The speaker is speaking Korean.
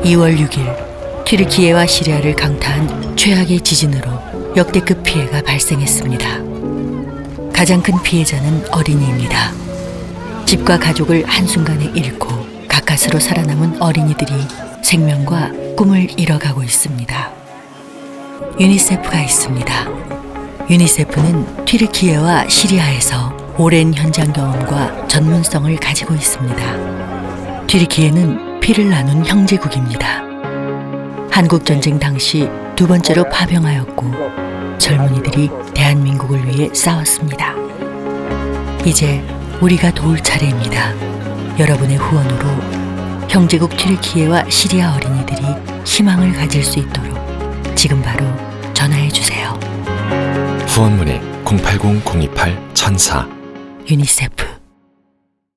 2월 6일 튀르키예와 시리아를 강타한 최악의 지진으로 역대급 피해가 발생했습니다. 가장 큰 피해자는 어린이입니다. 집과 가족을 한순간에 잃고 가까스로 살아남은 어린이들이 생명과 꿈을 잃어가고 있습니다. 유니세프가 있습니다. 유니세프는 튀르키예와 시리아에서 오랜 현장 경험과 전문성을 가지고 있습니다. 튀르키예는 피를 나눈 형제국입니다. 한국 전쟁 당시 두 번째로 파병하였고 젊은이들이 대한민국을 위해 싸웠습니다. 이제 우리가 도울 차례입니다. 여러분의 후원으로 형제국 튀르키예와 시리아 어린이들이 희망을 가질 수 있도록 지금 바로 전화해 주세요. 후원 문의 080-028-1004 유니세프